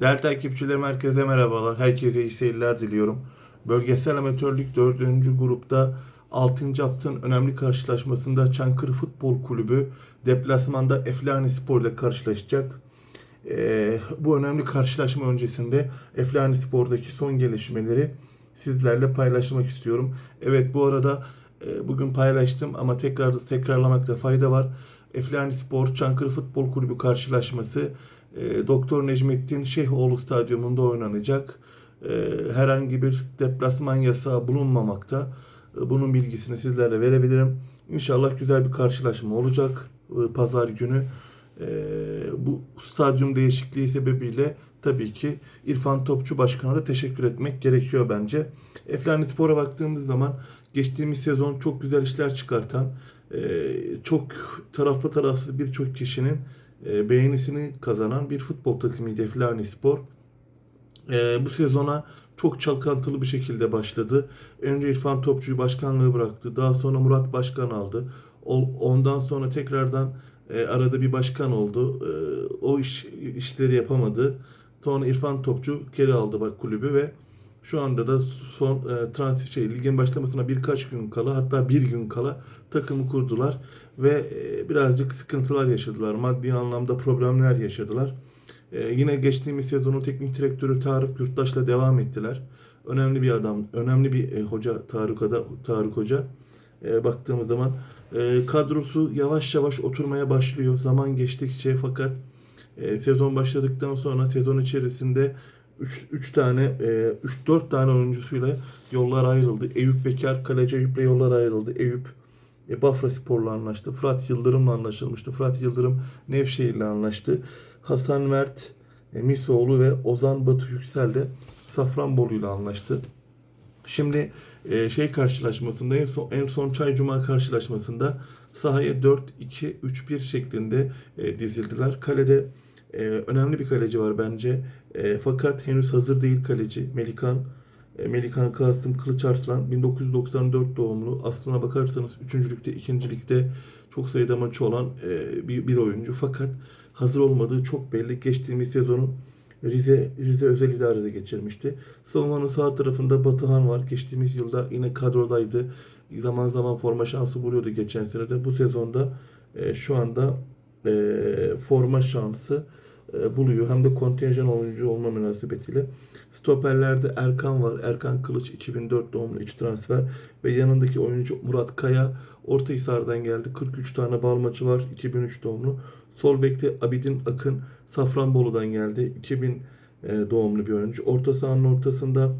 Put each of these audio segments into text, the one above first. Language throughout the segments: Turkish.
Değerli takipçilerim herkese merhabalar. Herkese iyi seyirler diliyorum. Bölgesel Amatörlük 4. grupta 6. haftanın önemli karşılaşmasında Çankırı Futbol Kulübü deplasmanda Eflani Spor ile karşılaşacak. Ee, bu önemli karşılaşma öncesinde Eflani Spor'daki son gelişmeleri sizlerle paylaşmak istiyorum. Evet bu arada e, bugün paylaştım ama tekrar tekrarlamakta fayda var. Eflani Spor Çankırı Futbol Kulübü karşılaşması e, Doktor Necmettin Şeyhoğlu Stadyumunda oynanacak. E, herhangi bir deplasman yasağı bulunmamakta. E, bunun bilgisini sizlerle verebilirim. İnşallah güzel bir karşılaşma olacak e, pazar günü. Bu stadyum değişikliği sebebiyle tabii ki İrfan Topçu Başkan'a da teşekkür etmek gerekiyor bence. Eflani Spor'a baktığımız zaman geçtiğimiz sezon çok güzel işler çıkartan, e, çok taraflı tarafsız birçok kişinin e, beğenisini kazanan bir futbol takımıydı Eflani Spor. E, bu sezona çok çalkantılı bir şekilde başladı. Önce İrfan Topçu'yu başkanlığı bıraktı. Daha sonra Murat Başkan aldı. Ondan sonra tekrardan e, arada bir başkan oldu. O iş işleri yapamadı. Sonra İrfan Topçu geri aldı bak kulübü ve şu anda da son e, transfer şey, ligin başlamasına birkaç gün kala hatta bir gün kala takımı kurdular ve e, birazcık sıkıntılar yaşadılar. Maddi anlamda problemler yaşadılar. E, yine geçtiğimiz sezonun teknik direktörü Tarık Yurttaş'la devam ettiler. Önemli bir adam, önemli bir e, hoca Tarık, Ada, Tarık Hoca. E, baktığımız zaman e, kadrosu yavaş yavaş oturmaya başlıyor zaman geçtikçe fakat e, sezon başladıktan sonra sezon içerisinde 3 tane 3-4 tane oyuncusuyla yollar ayrıldı. Eyüp Bekar kaleci Eyüp'le yollar ayrıldı. Eyüp e, Bafra Spor'la anlaştı. Fırat Yıldırım'la anlaşılmıştı. Fırat Yıldırım Nevşehir'le anlaştı. Hasan Mert e, Misoğlu ve Ozan Batu Yüksel de Safranbolu'yla anlaştı. Şimdi e, şey karşılaşmasında en son, en son Çay Cuma karşılaşmasında sahaya 4-2-3-1 şeklinde e, dizildiler. Kalede e, önemli bir kaleci var bence. E, fakat henüz hazır değil kaleci. Melikan e, Melikan Kasım Kılıçarslan 1994 doğumlu. Aslına bakarsanız 3. ligde, 2. ligde çok sayıda maçı olan e, bir, bir oyuncu. Fakat hazır olmadığı çok belli. Geçtiğimiz sezonu Rize Rize özel idarede geçirmişti. Savunmanın sağ tarafında Batıhan var. Geçtiğimiz yılda yine kadrodaydı. Zaman zaman forma şansı buluyordu geçen sene de. Bu sezonda e, şu anda e, forma şansı buluyor. Hem de kontenjan oyuncu olma münasebetiyle. Stoperlerde Erkan var. Erkan Kılıç 2004 doğumlu iç transfer ve yanındaki oyuncu Murat Kaya Ortahisar'dan geldi. 43 tane bal maçı var. 2003 doğumlu. Sol bekte Abidin Akın Safranbolu'dan geldi. 2000 e, doğumlu bir oyuncu. Orta sahanın ortasında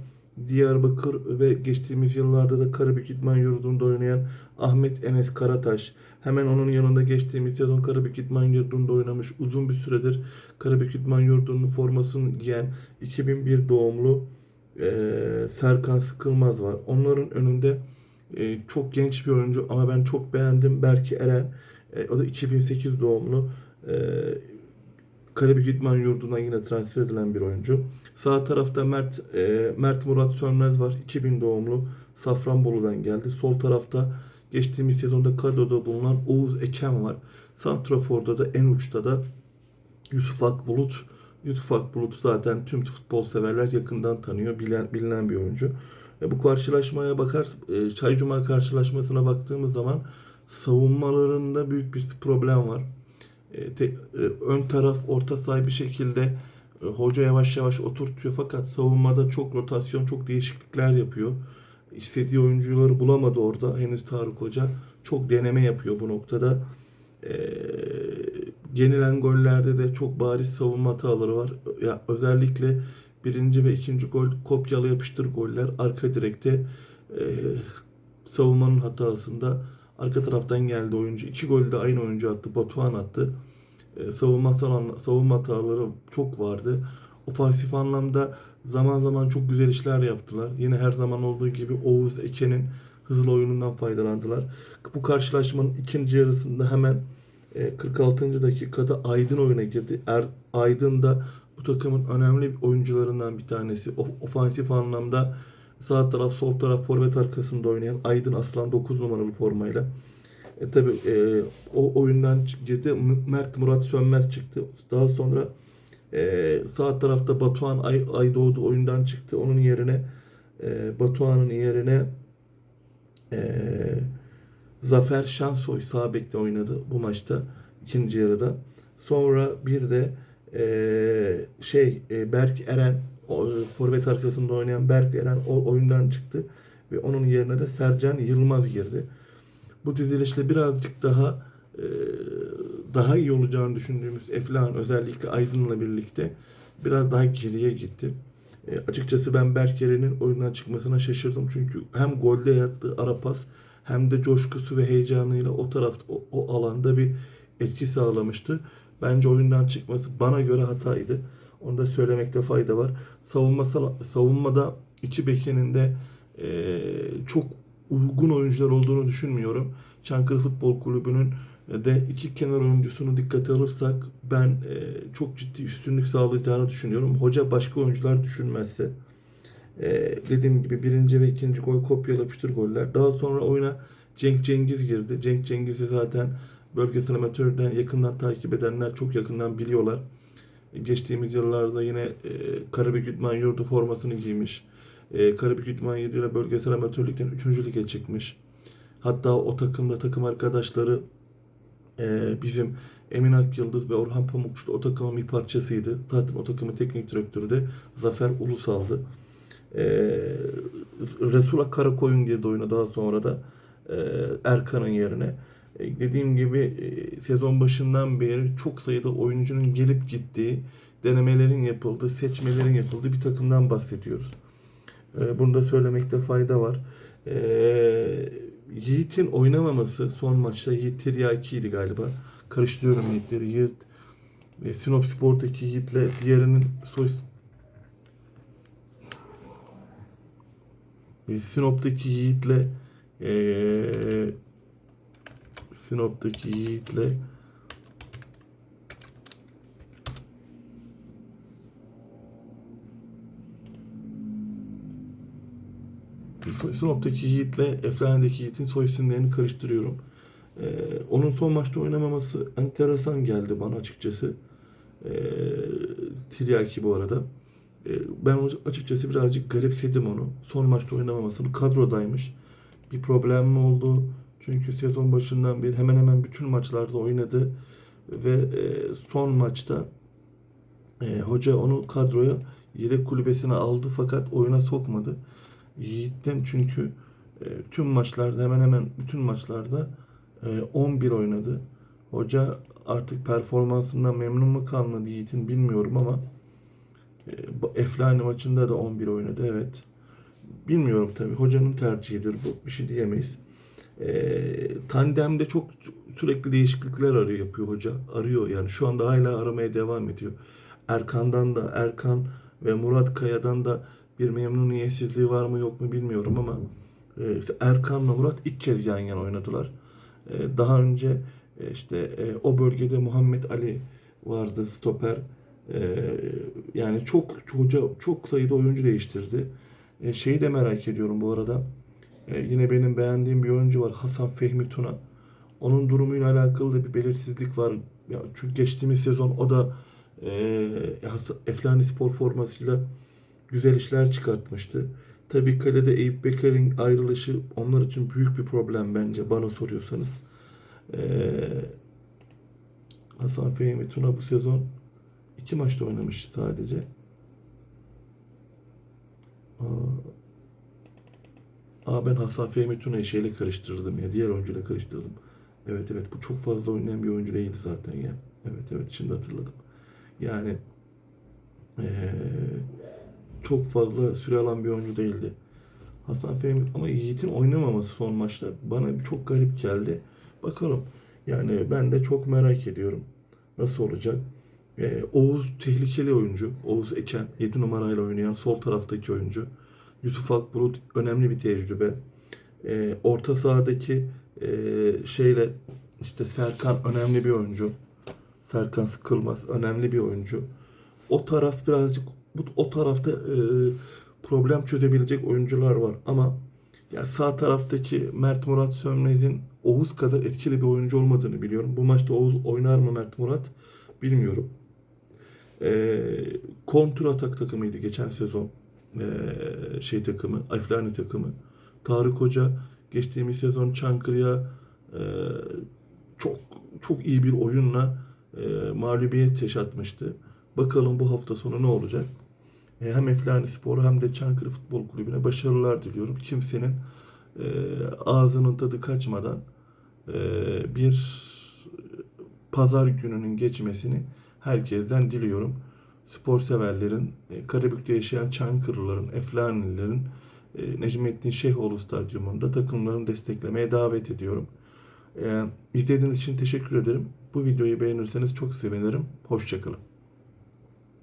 Diyarbakır ve geçtiğimiz yıllarda da Karabük İdman Yurdu'nda oynayan Ahmet Enes Karataş. Hemen onun yanında geçtiğimiz sezon Karabük İdman Yurdu'nda oynamış. Uzun bir süredir Karabük İdman Yurdu'nun formasını giyen 2001 doğumlu e, Serkan Sıkılmaz var. Onların önünde e, çok genç bir oyuncu ama ben çok beğendim. Berke Eren. E, o da 2008 doğumlu. E, Karabük İdman Yurdu'na yine transfer edilen bir oyuncu. Sağ tarafta Mert e, Mert Murat Sönmez var. 2000 doğumlu. Safranbolu'dan geldi. Sol tarafta geçtiğimiz sezonda kadroda bulunan Oğuz Eken var. Santrafor'da da en uçta da Yusuf Akbulut. Yusuf Akbulut zaten tüm futbol severler yakından tanıyor. Bilen, bilinen bir oyuncu. E, bu karşılaşmaya bakar, e, Çay Cuma karşılaşmasına baktığımız zaman savunmalarında büyük bir problem var. E, e, ön taraf orta saha bir şekilde e, hoca yavaş yavaş oturtuyor fakat savunmada çok rotasyon, çok değişiklikler yapıyor. İstediği oyuncuları bulamadı orada henüz Tarık Hoca. Çok deneme yapıyor bu noktada. E, yenilen gollerde de çok bariz savunma hataları var. Ya özellikle birinci ve ikinci gol kopyala yapıştır goller arka direkte e, savunmanın hatasında arka taraftan geldi oyuncu. İki golü de aynı oyuncu attı. Batuhan attı. E, savunma savunma hataları çok vardı. Ofansif anlamda zaman zaman çok güzel işler yaptılar. Yine her zaman olduğu gibi Oğuz Eken'in hızlı oyunundan faydalandılar. Bu karşılaşmanın ikinci yarısında hemen e, 46. dakikada Aydın oyuna girdi. Er, Aydın da bu takımın önemli oyuncularından bir tanesi. O, ofansif anlamda sağ taraf sol taraf forvet arkasında oynayan Aydın Aslan 9 numaralı formayla. E, tabi e, o oyundan girdi. Mert Murat Sönmez çıktı. Daha sonra Ee, sağ tarafta Batuhan Ay, Aydoğdu oyundan çıktı. Onun yerine e, Batuhan'ın yerine e, Zafer Şansoy sağ bekte oynadı bu maçta ikinci yarıda. Sonra bir de e, şey e, Berk Eren e, forvet arkasında oynayan Berk Eren o oyundan çıktı ve onun yerine de Sercan Yılmaz girdi. Bu dizilişle birazcık daha e, daha iyi olacağını düşündüğümüz Eflahan özellikle Aydın'la birlikte biraz daha geriye gitti. E, açıkçası ben Berk Eren'in oyundan çıkmasına şaşırdım. Çünkü hem golde yattığı ara pas hem de coşkusu ve heyecanıyla o tarafta o, o alanda bir etki sağlamıştı. Bence oyundan çıkması bana göre hataydı. Onu da söylemekte fayda var. Savunma savunmada iki bekinin de e, çok uygun oyuncular olduğunu düşünmüyorum. Çankırı Futbol Kulübü'nün de iki kenar oyuncusunu dikkate alırsak ben e, çok ciddi üstünlük sağlayacağını düşünüyorum. Hoca başka oyuncular düşünmezse. E, dediğim gibi birinci ve ikinci gol kopyala yapıştır goller. Daha sonra oyuna Cenk Cengiz girdi. Cenk Cengiz'i zaten bölgesel amatörden yakından takip edenler çok yakından biliyorlar. Geçtiğimiz yıllarda yine e, Karabük İdman Yurdu formasını giymiş. E, Karabük İdman Yurdu ile bölgesel amatörlükten 3. lige çıkmış. Hatta o takımda takım arkadaşları e, bizim Emin Akyıldız ve Orhan Pamukçu o takımın bir parçasıydı. Zaten o takımın teknik direktörü de Zafer Ulusal'dı. E, Resul'a Karakoyun girdi oyuna daha sonra da e, Erkan'ın yerine. E, dediğim gibi e, sezon başından beri çok sayıda oyuncunun gelip gittiği, denemelerin yapıldığı, seçmelerin yapıldığı bir takımdan bahsediyoruz. E, bunu da söylemekte fayda var. Yiğit'in oynamaması son maçta Yiğit Tiryaki'ydi galiba. Karıştırıyorum Yiğitleri. Yiğit Sinop Spor'daki Yiğit'le diğerinin soy Sinop'taki Yiğit'le ee, Sinop'taki Yiğit'le Sinop'taki Yiğit'le Eflane'deki Yiğit'in soy isimlerini karıştırıyorum. Ee, onun son maçta oynamaması enteresan geldi bana açıkçası. Ee, Tiryaki bu arada. Ee, ben açıkçası birazcık garipsedim onu. Son maçta oynamamasını kadrodaymış. Bir problem mi oldu? Çünkü sezon başından beri hemen hemen bütün maçlarda oynadı ve e, son maçta e, hoca onu kadroya yedek kulübesine aldı fakat oyuna sokmadı. Yiğit'ten çünkü e, tüm maçlarda hemen hemen bütün maçlarda e, 11 oynadı. Hoca artık performansından memnun mu kalmadı Yiğit'in bilmiyorum ama e, Eflani maçında da 11 oynadı evet. Bilmiyorum tabii hocanın tercihidir bu bir şey diyemeyiz. E, tandemde çok sürekli değişiklikler arıyor yapıyor hoca. Arıyor yani şu anda hala aramaya devam ediyor. Erkan'dan da Erkan ve Murat Kaya'dan da bir memnuniyetsizliği var mı yok mu bilmiyorum ama e, işte Erkan'la Murat ilk kez yan yana oynadılar. E, daha önce e, işte e, o bölgede Muhammed Ali vardı stoper. E, yani çok hoca çok sayıda oyuncu değiştirdi. E, şeyi de merak ediyorum bu arada. E, yine benim beğendiğim bir oyuncu var Hasan Fehmi Tuna. Onun durumuyla alakalı da bir belirsizlik var. Ya, çünkü geçtiğimiz sezon o da e, Eflani Spor formasıyla güzel işler çıkartmıştı. Tabii kalede Eyüp Beker'in ayrılışı onlar için büyük bir problem bence bana soruyorsanız. Ee, Hasan Fehmi Tuna bu sezon iki maçta oynamış sadece. Aa, aa ben Hasan Fehmi Tuna'yı şeyle karıştırdım ya. Diğer oyuncuyla karıştırdım. Evet evet bu çok fazla oynayan bir oyuncu değildi zaten ya. Evet evet şimdi hatırladım. Yani ee, çok fazla süre alan bir oyuncu değildi. Hasan Fehmi ama Yiğit'in oynamaması son maçta bana çok garip geldi. Bakalım. Yani ben de çok merak ediyorum. Nasıl olacak? Ee, Oğuz tehlikeli oyuncu. Oğuz Eken 7 numarayla oynayan sol taraftaki oyuncu. Yusuf Akbulut önemli bir tecrübe. Ee, orta sahadaki e, şeyle işte Serkan önemli bir oyuncu. Serkan Sıkılmaz önemli bir oyuncu. O taraf birazcık bu o tarafta e, problem çözebilecek oyuncular var ama ya sağ taraftaki Mert Murat Sönmez'in Oğuz kadar etkili bir oyuncu olmadığını biliyorum. Bu maçta Oğuz oynar mı Mert Murat bilmiyorum. E, kontra atak takımıydı geçen sezon. E, şey takımı, Eflani takımı. Tarık Hoca geçtiğimiz sezon Çankırı'ya e, çok çok iyi bir oyunla e, mağlubiyet yaşatmıştı. Bakalım bu hafta sonu ne olacak? E, hem Eflani Spor hem de Çankırı Futbol Kulübü'ne başarılar diliyorum. Kimsenin e, ağzının tadı kaçmadan e, bir pazar gününün geçmesini herkesten diliyorum. Spor severlerin, e, Karabük'te yaşayan Çankırıların, Eflanilerin e, Necmettin Şeyhoğlu Stadyumunda takımlarını desteklemeye davet ediyorum. E, izlediğiniz için teşekkür ederim. Bu videoyu beğenirseniz çok sevinirim. Hoşçakalın.